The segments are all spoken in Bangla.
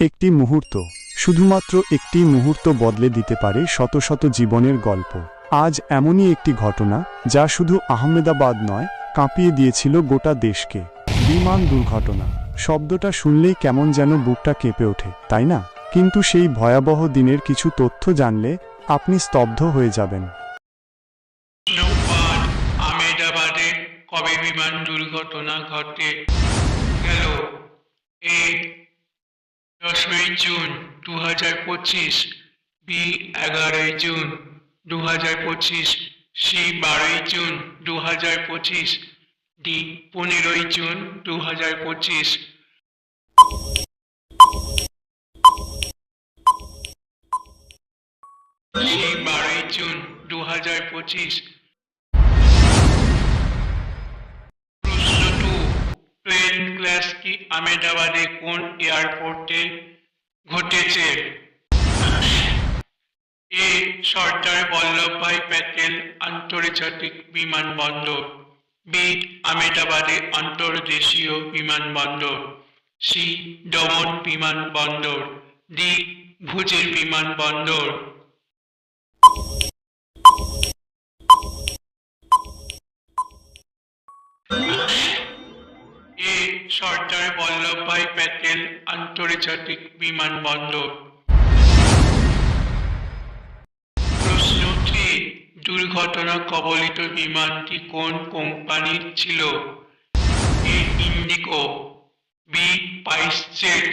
একটি মুহূর্ত, শুধুমাত্র একটি মুহূর্ত বদলে দিতে পারে শত শত জীবনের গল্প। আজ এমনই একটি ঘটনা, যা শুধু আহমেদাবাদ নয়, কাঁপিয়ে দিয়েছিল গোটা দেশকে। বিমান দুর্ঘটনা। শব্দটা শুনলেই কেমন যেন বুকটা কেঁপে ওঠে, তাই না? কিন্তু সেই ভয়াবহ দিনের কিছু তথ্য জানলে আপনি স্তব্ধ হয়ে যাবেন। কবে বিমান দুর্ঘটনা ঘটে? গেল। দশই জুন দু হাজার পঁচিশ, বি এগারোই জুন দু হাজার পঁচিশ, সি বারোই জুন দু হাজার পঁচিশ, ডি পনেরোই জুন দু হাজার পঁচিশ। সি বারোই জুন দু হাজার পঁচিশ প্লেন ক্র্যাশটি আহমেদাবাদে কোন এয়ারপোর্টে ঘটেছে? এ, সর্দার বল্লভভাই প্যাটেল আন্তর্জাতিক বিমানবন্দর। বি, আহমেদাবাদে আন্তর্দেশীয় বিমানবন্দর। সি, দমন বিমানবন্দর। ডি, ভুজের বিমানবন্দর। এ সর্দার বল্লভভাই প্যাটেল আন্তর্জাতিক বিমানবন্দর। প্রশ্ন থ্রি, দুর্ঘটনা কবলিত বিমানটি কোন কোম্পানির ছিল? A, IndiGo, B SpiceJet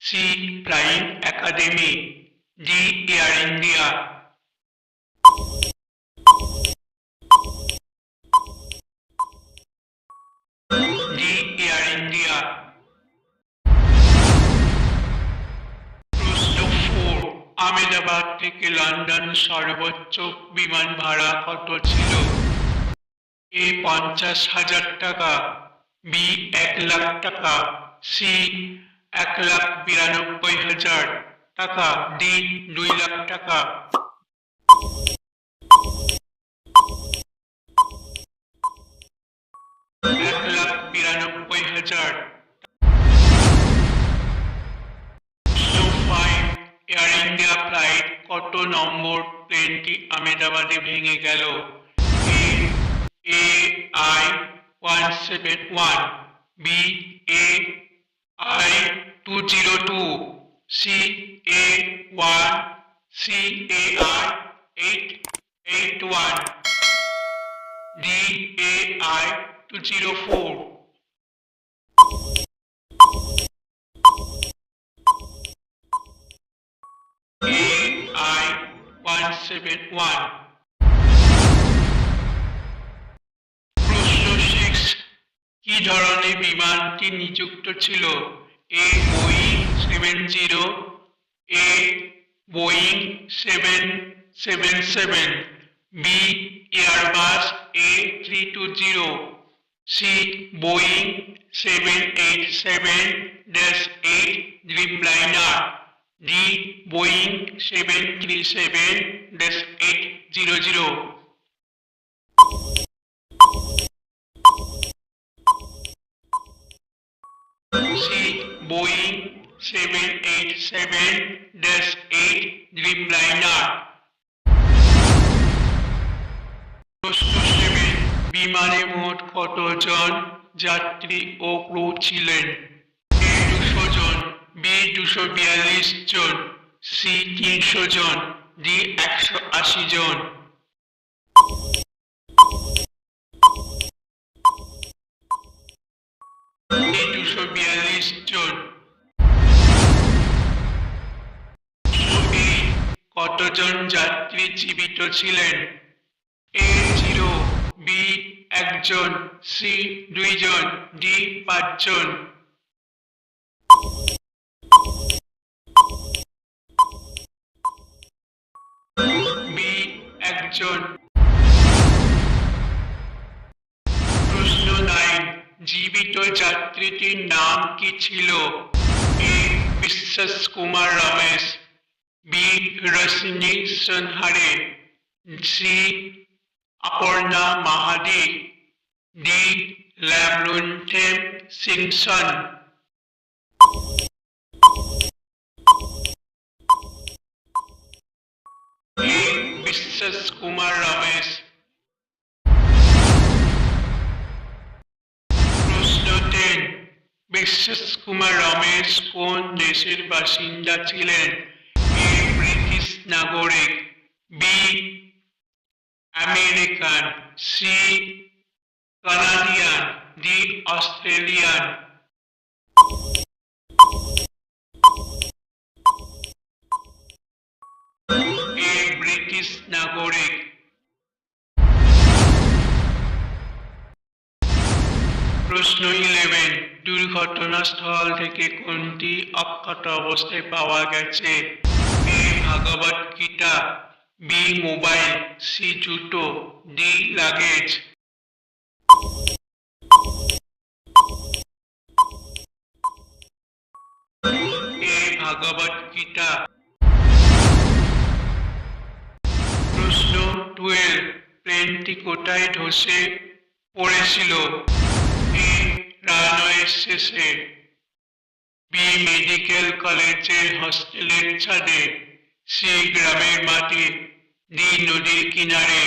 C Prime Academy, D, Air India. Ahmedabad থেকে লন্ডন সর্বোচ্চ বিমান ভাড়া কত ছিল? এ পঞ্চাশ হাজার টাকা, বি এক লাখ টাকা, সি এক লাখ বিরানব্বই হাজার টাকা, ডি দুই লাখ টাকা। এক লাখ বিরানব্বই হাজার কত নম্বর প্লেনটি আহমেদাবাদে ভেঙে গেল। A A I one seven one B A I two zero two C A one C A I eight eight one D A I two zero four প্রশ্ন সিক্স কি ধরনের বিমানটি নিযুক্ত ছিল? A Boeing seven zero A Boeing seven seven seven B Airbus A three two zero C Boeing seven eight seven dash eight Dreamliner D Boeing seven three seven C Boeing seven eight seven dash eight seven বিমানে মোট কতজন যাত্রী ও ক্রু ছিলেন? এ দুশো জন বি দুশো বিয়াল্লিশ জন সি তিনশো জন। ডি একশো আশি জন। ডি দুশো বিয়াল্লিশ জন। কতজন যাত্রী জীবিত ছিলেন? এ জিরো, বি একজন, সি দুইজন, ডি পাঁচজন। একজন প্রশ্ন নাইন জীবিত যাত্রীটির নাম কি ছিল? এ. বিশ্বাস Kumar Ramesh, B. Rashmi Sanhare, C. Aparna Mahadi, D. Lamnunthem Singson Yeah. বিশ্বাস কুমার রমেশ প্রশ্ন টেন বিশ্বাস কুমার রমেশ কোন দেশের বাসিন্দা ছিলেন? এ ব্রিটিশ নাগরিক B American C Canadian D Australian. A British নাগরিক প্রশ্ন ইলেভেন দুর্ঘটনাস্থল থেকে কোনটি অক্ষত অবস্থায় পাওয়া গেছে? A, Bhagavad Gita, B, mobile, C, জুতো, D, luggage. A, Bhagavad Gita twelve প্লেনটি কোথায় ধসে পড়েছিল রানওয়ের শেষে। বি মেডিকেল কলেজের হস্টেলের ছাদে, সি গ্রামের মাটি ডি নদীর কিনারে।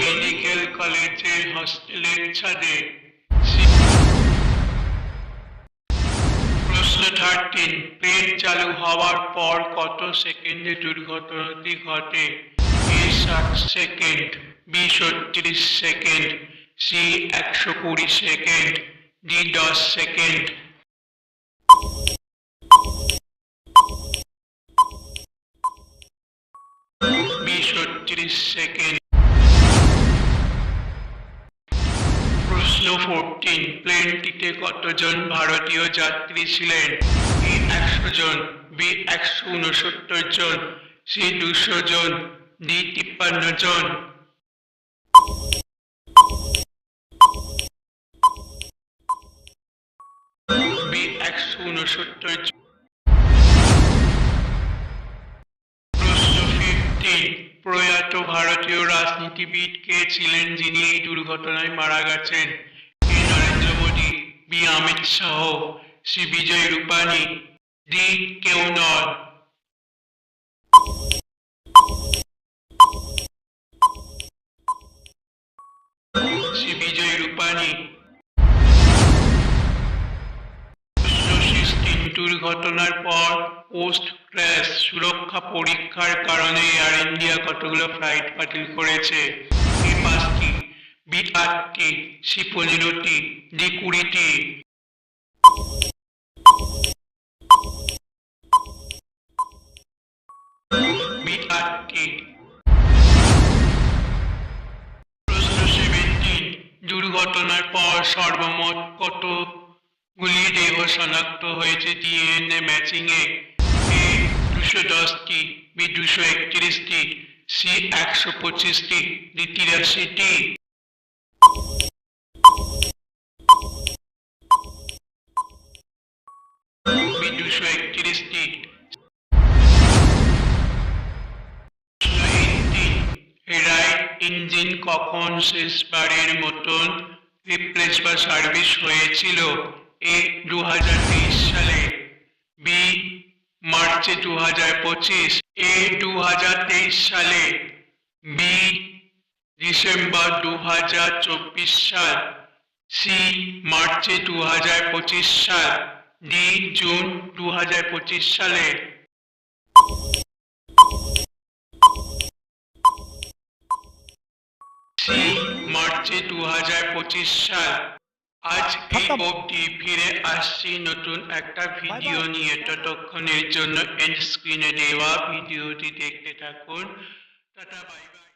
মেডিকেল কলেজের হস্টেলের ছাদে প্রশ্ন থার্টিন প্লেন চালু হওয়ার পর কত সেকেন্ডে দুর্ঘটনাটি ঘটে? এ ষাট সেকেন্ড বি ছত্রিশ সেকেন্ড, সি একশো কুড়ি সেকেন্ড, ডি দশ সেকেন্ড। বি ছত্রিশ সেকেন্ড। প্রশ্ন ফোরটিন প্লেনটিতে কতজন ভারতীয় যাত্রী ছিলেন? এ একশো জন, বি একশো উনসত্তর জন, সি দুশো জন, ডি তিপ্পান্ন জন। বি একশো উনসত্তর জন। প্রয়াত ভারতীয় রাজনীতিবিদ কে ছিলেন যিনি এই দুর্ঘটনায় মারা গেছেন? A Narendra Modi? B Amit Shah? Shri Vijay Rupani? D কেউ নন। শ্রী বিজয় রূপানী। দুর্ঘটনার পর পোস্ট ক্র্যাশ সুরক্ষা পরীক্ষার কারণে এয়ার ইন্ডিয়া কতগুলো ফ্লাইট বাতিল করেছে? বি পাঁচটি। বি আটটি। সি পনেরোটি। ডি কুড়িটি। প্রশ্ন সেভেন্টিন দুর্ঘটনার পর সর্বমোট কতগুলি দেহ শনাক্ত হয়েছে ডিএনএ ম্যাচিং এ। এ দুশো দশটি, বি দুশো একত্রিশটি, সি একশো পঁচিশটি, ডি তিরাশিটি। দুশো একত্রিশটি। ইঞ্জিন কখন শেষবারের মতন রিপ্লেস বা সার্ভিস হয়েছিল? এ দু হাজার তেইশ সালে বি মার্চে দু হাজার পঁচিশ, এ দু তেইশ সালে বি ডিসেম্বর দু হাজার চব্বিশ সাল, সি মার্চে দু হাজার পঁচিশ সাল, ডি জুন দু হাজার পঁচিশ সালে। সি মার্চে দু হাজার পঁচিশ সাল আজ এই অবধি ফিরে আসছি নতুন একটা ভিডিও নিয়ে। ততক্ষণের জন্য এন্ড স্ক্রিনে দেওয়া ভিডিওটি দেখতে থাকুন। Tata bye bye.